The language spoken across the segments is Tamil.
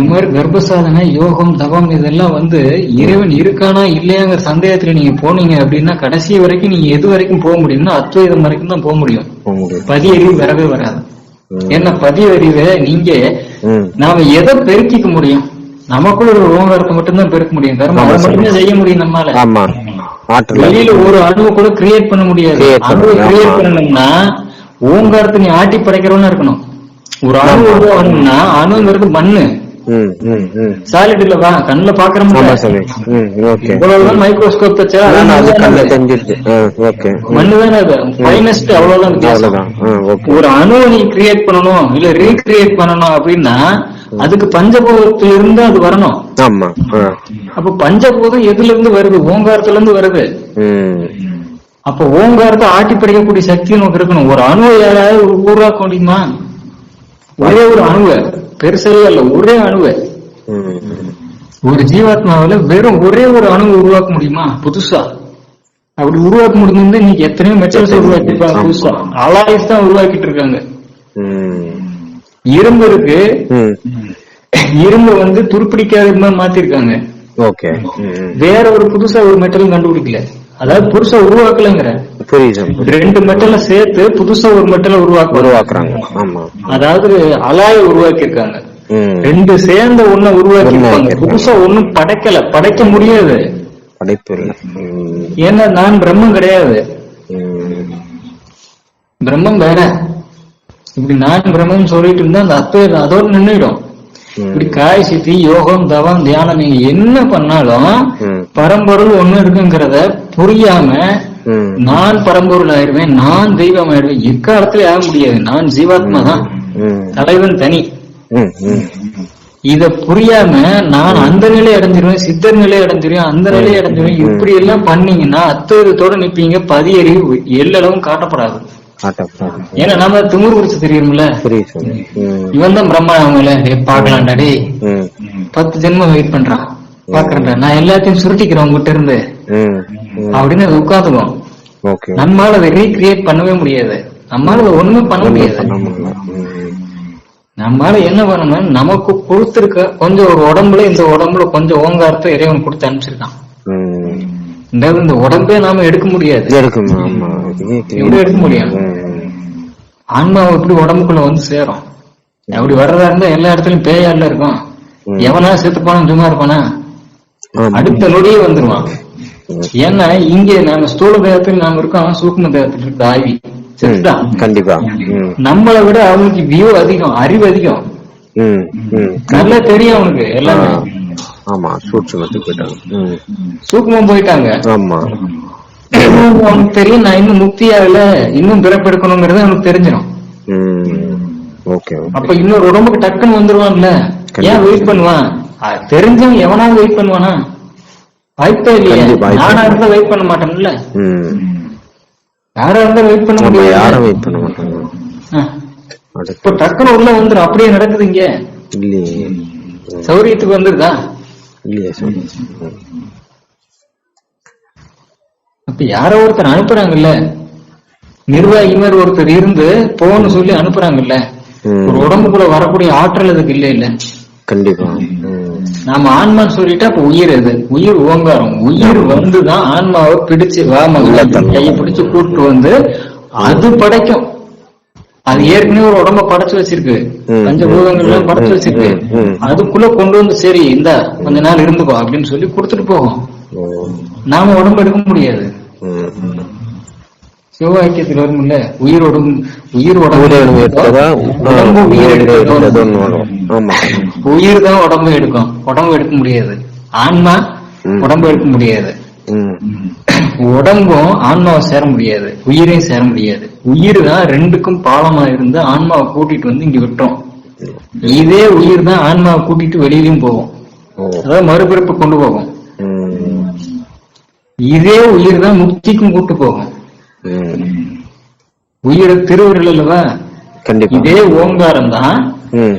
இது மாதிரி கர்ப்ப சாதனை யோகம் தவம் இதெல்லாம் வந்து இறைவன் இருக்கானா இல்லையாங்கிற சந்தேகத்துல நீங்க போனீங்க அப்படின்னா கடைசி வரைக்கும் நீங்க எது வரைக்கும் போக முடியும்னா அத்வைதம் வரைக்கும் தான் போக முடியும். பதி அறிவு வரவே வராது. ஏன்னா பதி அறிவை நீங்க நாம எதை பெருக்கிக்க முடியும்? நமக்குள்ள ஒரு ஓங்காரத்தை மட்டும்தான் பெருக்க முடியும். கர்மம் அதை மட்டுமே செய்ய முடியும் ஆற்றல். வெளியில ஒரு அணுவை கூட கிரியேட் பண்ண முடியாது. அணுவை கிரியேட். பண்ணணும்னா ஓங்காரத்தை நீ ஆட்டி படைக்கிறவனா இருக்கணும். ஒரு அணு உருவாகணும்னா அணுங்கிறது மண்ணு. சாலிட் இல்ல வா கண்ணுல பாக்குற ஆமா சாமி. ம் ஓகே. இவ்வளவுதான் மைக்ரோஸ்கோப் வச்சா அதான் அது அது கண்ணில் தெரிஞ்சிருச்சு ஆ ஓகே. மண்ணு தானே அது? ஃபைனஸ்ட் அவ்வளவுதான் வித்தியாசம். ஒரு அணுவை நீ கிரியேட் பண்ணணும் இல்ல ரீகிரியேட் பண்ணணும் அப்படின்னா அதுக்கு பஞ்சபூதத்துல இருந்து அது வரணும். ஆமா அப்ப பஞ்சபூதம் எதுல இருந்து வருது? ஓங்காரத்துல இருந்து வருது அப்ப ஓங்காரத்தை ஆட்டி படைக்கக்கூடிய சக்தி நமக்கு இருக்கணும். ஒரு அணுவை யாராவது உருவாக்க முடியுமா? ஒரே ஒரு அணுவை பெருசெல்லாம் இல்ல ஒரே அணுவை. ஒரு ஜீவாத்மாவில வெறும் ஒரே ஒரு அணுவை உருவாக்க முடியுமா? புதுசா. அப்படி உருவாக்க முடிஞ்சது இன்னைக்கு எத்தனையோ மெட்டல்ஸ் உருவாக்கிருப்பாங்க புதுசா. அலாய்ஸ் தான் உருவாக்கிட்டு இருக்காங்க. இரும்பு இருக்கு. இரும்பு வந்து துருப்பிடிக்காத மாதிரி மாத்திருக்காங்க. வேற ஒரு புதுசா ஒரு மெட்டலும் கண்டுபிடிக்கல. அதாவது புதுசா உருவாக்கலைங்கிற. புரியுது. ரெண்டு மெட்டலை சேர்த்து புதுசா ஒரு மெட்டலை உருவாக்க உருவாக்குறாங்க. ஆமா. அதாவது அலாய உருவாக்கி இருக்காங்க ரெண்டு சேர்ந்த ஒண்ண உருவாக்கி இருக்காங்க. புதுசா ஒண்ணும் படைக்கல. படைக்க முடியாது. படைப்பு இல்லை. ஏன்னா நான் பிரம்மம் கிடையாது. பிரம்மம் வேற. இப்படி நான் பிரம்மம் சொல்லிட்டு இருந்தா அந்த அத்வைதம் அதோட நின்னுடும். ம். இப்படி காய் சித்தி யோகம் தவம் தியானம் நீங்க என்ன பண்ணாலும். பரம்பொருள் ஒண்ணு இருக்குங்கிறத புரியாம நான் பரம்பொருள் ஆயிடுவேன் நான் தெய்வம் ஆயிடுவேன். எக்காலத்துல ஆக முடியாது. நான் ஜீவாத்மா தான். தலைவன் தனி. இத புரியாம நான் அந்த நிலை அடைஞ்சிருவேன் சித்தர் நிலை அடைஞ்சிருவேன் அந்த நிலை அடைஞ்சிருவேன். இப்படி எல்லாம் பண்ணீங்கன்னா அத்வைதத்தோட நிப்பீங்க பதியறிவு எல்லளவும் காட்டப்படாது. ஏன்னா நாம திமுரு குடிச்சு தெரியும்ல? இவன் தான் பிரம்மா அவங்கள பாக்கலாம்டா பத்து ஜென்மம் வெயிட் பண்றான். பாக்குறேன்டா நான் எல்லாத்தையும் சுருட்டிக்கிறேன் உங்ககிட்ட இருந்து. அப்படின்னு அது உட்காந்துக்கும். நம்மால அதை ரீக்ரியேட் பண்ணவே முடியாது. நம்மால அதை ஒண்ணுமே பண்ண முடியாது. நம்மால என்ன பண்ணணும் நமக்கு கொடுத்திருக்க கொஞ்சம் ஒரு உடம்புல இந்த உடம்புல கொஞ்சம் ஓங்காரத்தை இறைவன் கொடுத்து அனுப்பிச்சிருக்கான். இந்த உடம்பே நாம எடுக்க முடியாது. எடுக்க முடியும்? ம் ஆன்மாவை எப்படி உடம்புக்குள்ள வந்து சேரும்? அப்படி வர்றதா இருந்தா எல்லா இடத்துலயும் பேயால இருக்கும். எவனா செத்து போனா சும்மா இருப்பானா? அடுத்த நொடியே வந்துருவான் ஏன்னா இங்க நாம ஸ்தூல தேகத்தில் நாம இருக்கோம் அவன் சூக்ம தேகத்தில் இருக்கு ஆய்வி கண்டிப்பா. நம்மளை விட அவனுக்கு வியூ அதிகம் அறிவு அதிகம். நல்லா தெரியும் அவனுக்கு எல்லாமே. ஆமா சூட்சுமத்துக்கு போயிட்டாங்க. சூக்மம் போயிட்டாங்க. ஆமா. அவனுக்கு தெரியும் நான் இன்னும் முக்தி ஆகல இன்னும் பிறப்பெடுக்கணுங்கிறது அவனுக்கு தெரிஞ்சிடும். அப்ப இன்னொரு உடம்புக்கு டக்குன்னு வந்துருவான்ல. ஏன் வெயிட் பண்ணுவான்? அது தெரிஞ்சவன் எவனாவது வெயிட் பண்ணுவானா? வாய்ப்பே இல்லையே. நானா. இருந்தா வெயிட் பண்ண மாட்டேன்ல. யாரா இருந்தா வெயிட் பண்ண முடியாது யாரும் வெயிட் பண்ண மாட்டாங்க. இப்ப டக்குன்னு உள்ள வந்துரும். அப்படியே நடக்குது இங்க. இல்லையே. சௌரியத்துக்கு வந்துருதா? இல்லையே. அப்ப யாரோ ஒருத்தர் அனுப்புறாங்கல்ல. நிர்வாகி மாதிரி ஒருத்தர் இருந்து போன்னு சொல்லி அனுப்புறாங்கல்ல. ஒரு உடம்புக்குள்ள வரக்கூடிய ஆற்றல் அதுக்கு இல்ல இல்ல கண்டிப்பா. நாம ஆன்மான்னு சொல்லிட்டா அப்ப உயிர் எது? உயிர் ஓங்காரம். உயிர் வந்துதான் ஆன்மாவை பிடிச்சு வா மகள. கையை பிடிச்சு கூட்டு வந்து அது படைக்கும். அது ஏற்கனவே ஒரு உடம்ப படைச்சு வச்சிருக்கு. ம், பஞ்சபூதங்கள் எல்லாம் ம், படைச்சு வச்சிருக்கு. அதுக்குள்ள கொண்டு வந்து சரி இந்த கொஞ்ச நாள் இருந்துக்கோ அப்படின்னு சொல்லி கொடுத்துட்டு போகும். நாம உடம்பு எடுக்க முடியாது. சிவவாக்கியத்தில் வரும்ல உயிர் உடம்பு உயிர் உடம்பு உயிர் எடுக்கிறதோ உயிர் தான் உடம்பு எடுக்கும். உடம்பு எடுக்க முடியாது. ஆன்மா. உடம்பு எடுக்க முடியாது. உடம்பும் ஆன்மாவை சேர முடியாது. உயிரையும் சேர முடியாது. உயிர் தான் ரெண்டுக்கும் பாலமா இருந்து ஆன்மாவை கூட்டிட்டு வந்து இங்க விட்டோம். இதே உயிர் தான் ஆன்மாவை கூட்டிட்டு வெளியிலயும் போகும். அதாவது மறுபிறப்பு கொண்டு போகும். இதே உயிர் தான் முக்திக்கும் கூட்டு போகும். உயிர் திருவுருள் அல்லவா? இதே ஓங்காரம் தான்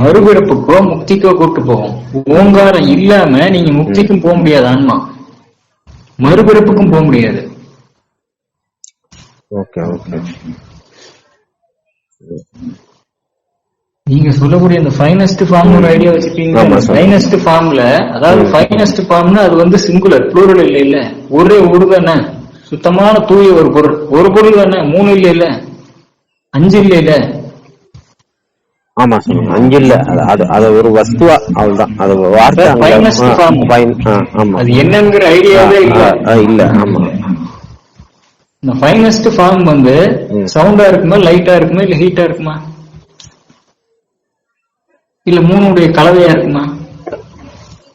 மறுபிறப்புக்கோ முக்திக்கோ கூட்டு போகும். ஓங்காரம் இல்லாம நீங்க முக்திக்கும் போக முடியாது ஆன்மா மறுபிறப்புக்கும் போக முடியாது. நீங்க சொல்லக்கூடிய இந்த ஃபைனஸ்ட் ஃபார்ம் ஒரு ஐடியா வச்சிருக்கீங்க. ஃபைனஸ்ட் ஃபார்ம்ல அதாவது ஃபைனஸ்ட் ஃபார்ம்னா அது வந்து சிங்குலர் ப்ளூரல் இல்ல இல்ல. ஒரே ஒரு தானே சுத்தமான தூய ஒரு பொருள். ஒரு பொருள் தானே மூணு இல்ல இல்ல. அஞ்சு இல்ல இல்ல. ஆமா சார் அஞ்சு இல்ல. அது- அது ஒரு வஸ்துவா அவ்வளவுதான். அது வார்த்தை ஆமா. அது என்னங்கிற ஐடியாவே இல்ல. இல்ல. ஆமா. இந்த ஃபைனஸ்ட் ஃபார்ம் வந்து. சவுண்டா இருக்குமா லைட்டா இருக்குமா இல்ல ஹீட்டா இருக்குமா? இல்ல மூணுடைய கலவையா இருக்குமா?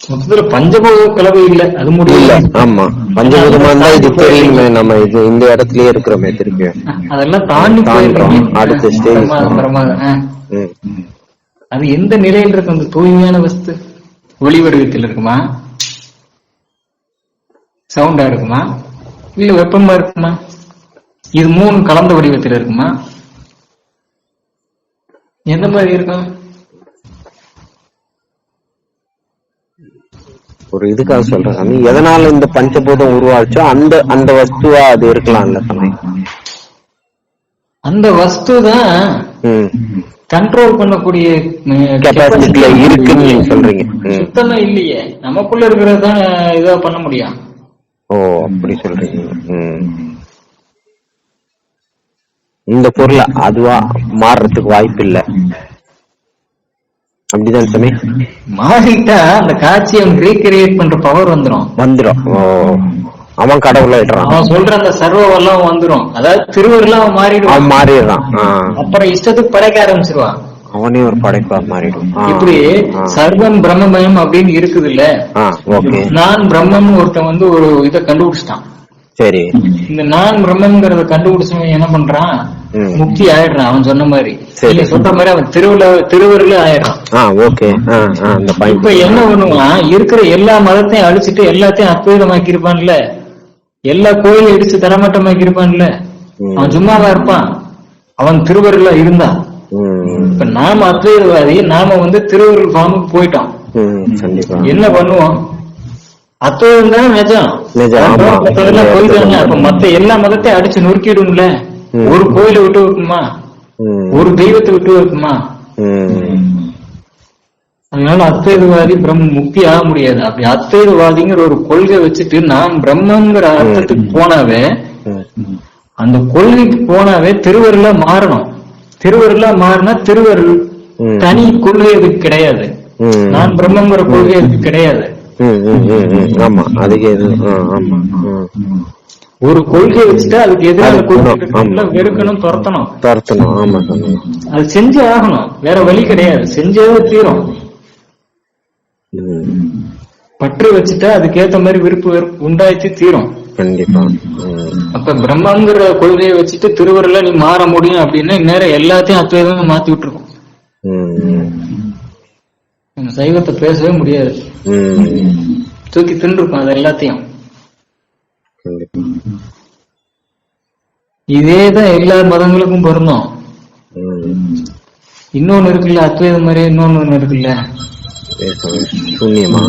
மொத்தத்துல பஞ்சபூத கலவை இல்ல. அது இல்ல முடியல ஆமா. பஞ்சபூதமா இருந்தா இது தெரியுமே. நம்ம இது இந்த இடத்துலயே இருக்கிறோமே திருப்பி அதெல்லாம் தாண்டி. அடுத்த ஆ, அது எந்த நிலையில் இருக்கு? அந்த தூய்மையான வஸ்து? ஒளி வடிவத்தில் இருக்குமா? சவுண்டா இருக்குமா? இல்ல வெப்பமா இருக்குமா? இது மூணு கலந்த வடிவத்தில் இருக்குமா? எந்த மாதிரி இருக்கும்? ஒரு இதுக்காக சொல்றேன் சாமி. எதனால இந்த பஞ்சபூதம் உருவாச்சோ அந்த அந்த வஸ்துவா அது இருக்கலாம்ல சாமி அந்த வஸ்து தான் கண்ட்ரோல் பண்ணக்கூடிய கெப்பாசிட்டில இருக்குன்னு நீங்க சொல்றீங்க. சுத்தமா இல்லையே. நமக்குள்ள இருக்கிறது தான் இதா பண்ண முடியும். ஓ அப்படி சொல்றீங்க. இந்த பொருளை அதுவா மாறுறதுக்கு வாய்ப்பு இல்ல. அப்படிதான் சாமி. மாறிட்டா அந்த காட்சியை ரீகிரியேட் பண்ற பவர் வந்துரும். வந்துடும் ஓ. அவன் கடவுளாயிடுறான் அவன் சொல்ற அந்த சர்வம் வந்துரும். அதாவது திருவருலாம் அவன் மாறிடுவான். அவன் மாறிடுறான். அப்புறம் இஷ்டத்துக்கு படைக்க ஆரம்பிச்சிருவான். அவனே ஒரு படைப்பா மாறிடும். இப்படி. சர்வம் பிரம்மமயம் அப்படின்னு இருக்குது இல்ல நான் பிரம்மம் ஒருத்தன் வந்து ஒரு இதை கண்டுபிடிச்சிட்டான். சரி. இந்த நான் பிரம்மங்கிறத கண்டுபிடிச்சவன் என்ன பண்றான். முக்தி ஆயிடுறான் அவன் சொன்ன மாதிரி. சரி. சொல்ற மாதிரி அவன் திருவிழா திருவருல ஆயிடுறான். ஓகே. இப்ப என்ன பண்ணுவான்? இருக்கிற எல்லா மதத்தையும் அழிச்சிட்டு எல்லாத்தையும் அத்வைதமாக்கி இருப்பான்ல எல்லா கோயிலும் இடிச்சு தரமட்டமாக்கி இருப்பான்ல. அவன் சும்மாவா இருப்பான். அவன் திருவருளா இருந்தான் ம். இப்ப நாம அத்வைதவாதி நாம வந்து திருவருள் ஃபார்முக்கு போயிட்டோம். என்ன பண்ணுவோம்? அத்வைதம் தானே நிஜம் தானே அப்ப மத்த எல்லா மதத்தையும் அடிச்சு நொறுக்கிடும்ல. ஒரு கோயிலை விட்டு வைக்குமா ஒரு தெய்வத்தை விட்டு வைக்குமா அதனால அத்வைதவாதி பிரம்ம முக்தி ஆக முடியாது. அப்படி அத்வைதவாதிங்கிற ஒரு கொள்கை வச்சுட்டு நான் பிரம்மங்கிற அர்த்தத்துக்கு போனாவே அந்த கொள்கைக்கு போனாவே திருவருளா மாறணும். திருவருளா மாறினா திருவருள். தனி கொள்கை அதுக்கு கிடையாது. நான் பிரம்மங்கிற கொள்கை அதுக்கு கிடையாது. ஒரு கொள்கை வச்சுட்டா அதுக்கு எதிரான அது கொள்கை வெறுக்கணும் துரத்தணும். துரத்தணும் ஆமா அது செஞ்சே ஆகணும். வேற வழி கிடையாது. செஞ்சே தீரும். பற்று வச்சுட்டா அதுக்கேத்த மாதிரி விருப்பு வெறுப்பு உண்டாயிச்சு தீரும் கண்டிப்பா. அப்ப பிரம்மங்கிற கொள்கையை வச்சுட்டு திருவருள நீ மாற முடியும் அப்படின்னா இந்நேரம் எல்லாத்தையும் அத்வைதமா மாத்தி விட்டுருக்கும். நம்ம சைவத்தை பேசவே முடியாது. தூக்கி தின்றுருக்கும் அது எல்லாத்தையும் இதேதான் எல்லா மதங்களுக்கும் பொருந்தும். இன்னொன்னு இருக்குல்ல அத்வைதம் மாதிரி இன்னொன்னு ஒண்ணு இருக்குல்ல. சூன்யமா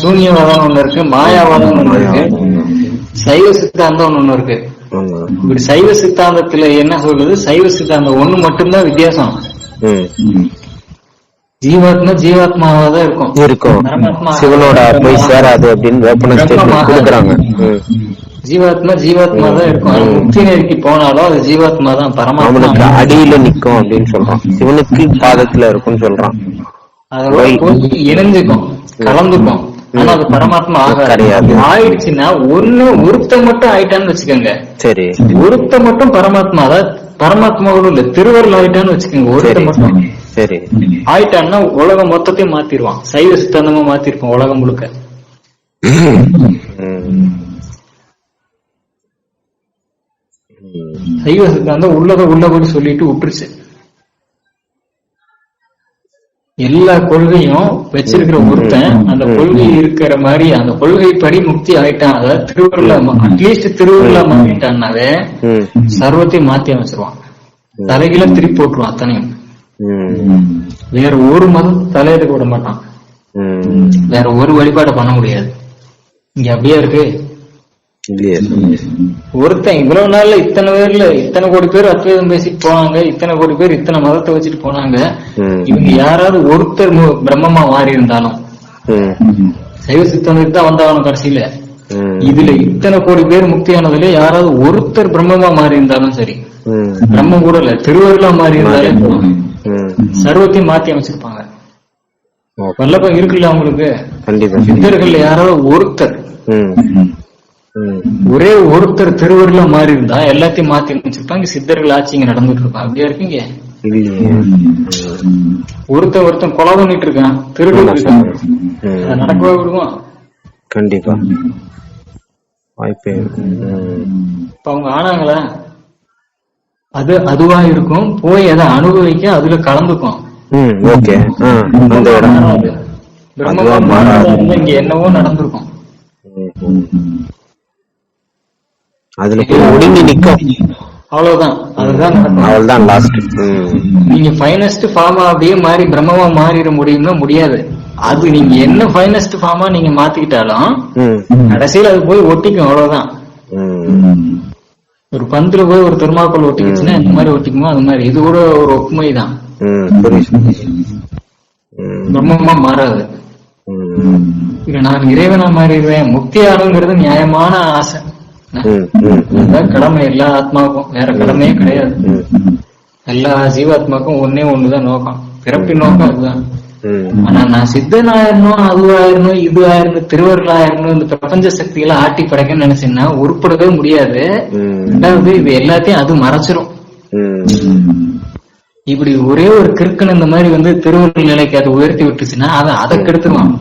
சூன்யவாதம் ஒண்ணு இருக்கு மாயாவாதம் ஒண்ணு இருக்கு சைவ சித்தாந்தம் ஒண்ணு இருக்கு. இப்படி சைவ சித்தாந்தத்துல என்ன சொல்லுது சைவ சித்தாந்தம் ஒண்ணு மட்டும்தான் வித்தியாசம். ம். ஜீவாத்மா ஜீவாத்மாவா தான் இருக்கும். இருக்கும். பரமாத்மா. சிவனோட போய் சேராது அப்படின்னு ஓப்பன ஸ்டேட்மெண்ட் கொடுக்குறாங்க ம். ஜீவாத்மா ஜீவாத்மா தான் இருக்கும். ஆனா முக்தி நெருக்கி போனாலும் அது ஜீவாத்மா தான் பரமாத்மா அடியில நிக்கும் அப்படின்னு சொல்றான். சிவனுக்கு பாதத்துல இருக்கும்னு சொல்றான். அதோட போய் இணைஞ்சுக்கும் கலந்துக்கும். ஆனா அது பரமாத்மா ஆகாது. ஆயிடுச்சுன்னா ஒண்ணு ஒருத்த மட்டும் ஆயிட்டான்னு வச்சுக்கோங்க. சரி. ஒருத்த மட்டும் பரமாத்மா அதாவது பரமாத்மாவோட இல்ல திருவருள் ஆயிட்டான்னு வச்சுக்கோங்க. ஒருத்த மட்டும் சரி. ஆயிட்டான்னா உலகம் மொத்தத்தையும் மாத்திருவான். சைவ சித்தாந்தமா மாத்திருப்பான் உலகம் முழுக்க. சைவ சித்தாந்தம் உள்ளத உள்ளபடி சொல்லிட்டு விட்டுருச்சு. எல்லா கொள்கையும் வச்சிருக்கிற ஒருத்தன் அந்த கொள்கை இருக்கிற மாதிரி அந்த கொள்கைப்படி முக்தி ஆயிட்டான். அதாவது திருவருளா அட்லீஸ்ட் திருவருளா மாறிட்டான்னாவே. சர்வத்தையும் மாத்தி அமைச்சிருவான். தலைகீழ திருப்பி போட்டுருவான் அத்தனையும். வேற ஒரு மதம் தலையெடுக்க விட மாட்டான். வேற ஒரு வழிபாடு பண்ண முடியாது. இங்க அப்படியே இருக்கு. ஒருத்தன் இவ்வளவு நாள்ல இத்தனை பேர்ல இத்தனை கோடி பேர் அத்வைதம் பேசிட்டு போனாங்க இத்தனை கோடி பேர் இத்தனை மதத்தை வச்சுட்டு போனாங்க. இவங்க யாராவது ஒருத்தர் பிரம்மமா மாறி இருந்தாலும் சைவ சித்தனுக்கு தான் வந்தாகணும் கடைசியில. இதுல இத்தனை கோடி பேர் முக்தியானதுல யாராவது ஒருத்தர் பிரம்மமா மாறி இருந்தாலும் சரி. ம். பிரம்மம் கூட இல்ல திருவருளா மாறி இருந்தாலே சர்வத்தையும் மாத்தி அமைச்சிருப்பாங்க. வல்லப்பம் இருக்குல்ல அவங்களுக்கு? கண்டிப்பா. சித்தர்கள் யாராவது ஒருத்தர். ஒரே ஒருத்தர் திருவருளா மாறி இருந்தா எல்லாத்தையும் மாத்தி அமைச்சிருப்பாங்க சித்தர்கள் ஆட்சி இங்க நடந்துட்டு இருப்பாங்க அப்படியா இருக்கீங்க. ஒருத்தன் ஒருத்தன் கொலை பண்ணிட்டு இருக்கான். அதை நடக்கவே விடுவான் கண்டிப்பா. வாய்ப்பே இருக்கு. இப்ப அவங்க ஆனாங்களா? அது அதுவா இருக்கும். போய் அதை அனுபவிக்க அதுல கலந்துக்கும். இங்க என்னவோ நடந்திருக்கும். அதுல போய் ஒடுங்கி நிக்கும். அவ்வளவுதான். அதுதான் நடக்கும். அவள் தான் லாஸ்ட் நீங்க ஃபைனஸ்ட் ஃபார்மா அப்படியே மாறி பிரம்மமா மாறிட முடியும்னா முடியாது. அது நீங்க என்ன ஃபைனஸ்ட் ஃபார்மா நீங்க மாத்திக்கிட்டாலும் கடைசியில அது போய் ஒட்டிக்கும் அவ்வளவுதான். ஒரு பந்துல போய் ஒரு தெர்மாக்கோல் ஒட்டிக்கிச்சுன்னா இந்த மாதிரி ஒட்டிக்குமோ அது மாதிரி. இது கூட ஒரு ஒப்புமை தான் பிரம்மமா மாறாது. நான் இறைவனா மாறிடுவேன். முக்தி ஆளுங்கிறது நியாயமான ஆசை. கடமை. எல்லா ஆத்மாவுக்கும் வேற கடமையே கிடையாது. எல்லா ஜீவாத்மாக்கும் ஒன்னே ஒண்ணுதான் நோக்கம். பிறப்பின் நோக்கம் அதுதான். ஆனா நான் சித்தன் ஆயிரணும் அது ஆயிரணும் இது ஆயிரணும் திருவருள் ஆயிரணும் இந்த பிரபஞ்ச சக்திகளை ஆட்டி படைக்கணும்னு நினைச்சேன்னா உருப்படவே முடியாது. ரெண்டாவது இது எல்லாத்தையும் அது மறைச்சிரும். இப்படி ஒரே ஒரு கிறுக்கன் இந்த மாதிரி வந்து திருவருள் நிலைக்கு அதை உயர்த்தி விட்டுச்சுன்னா அதை அதை கெடுத்துருவான்.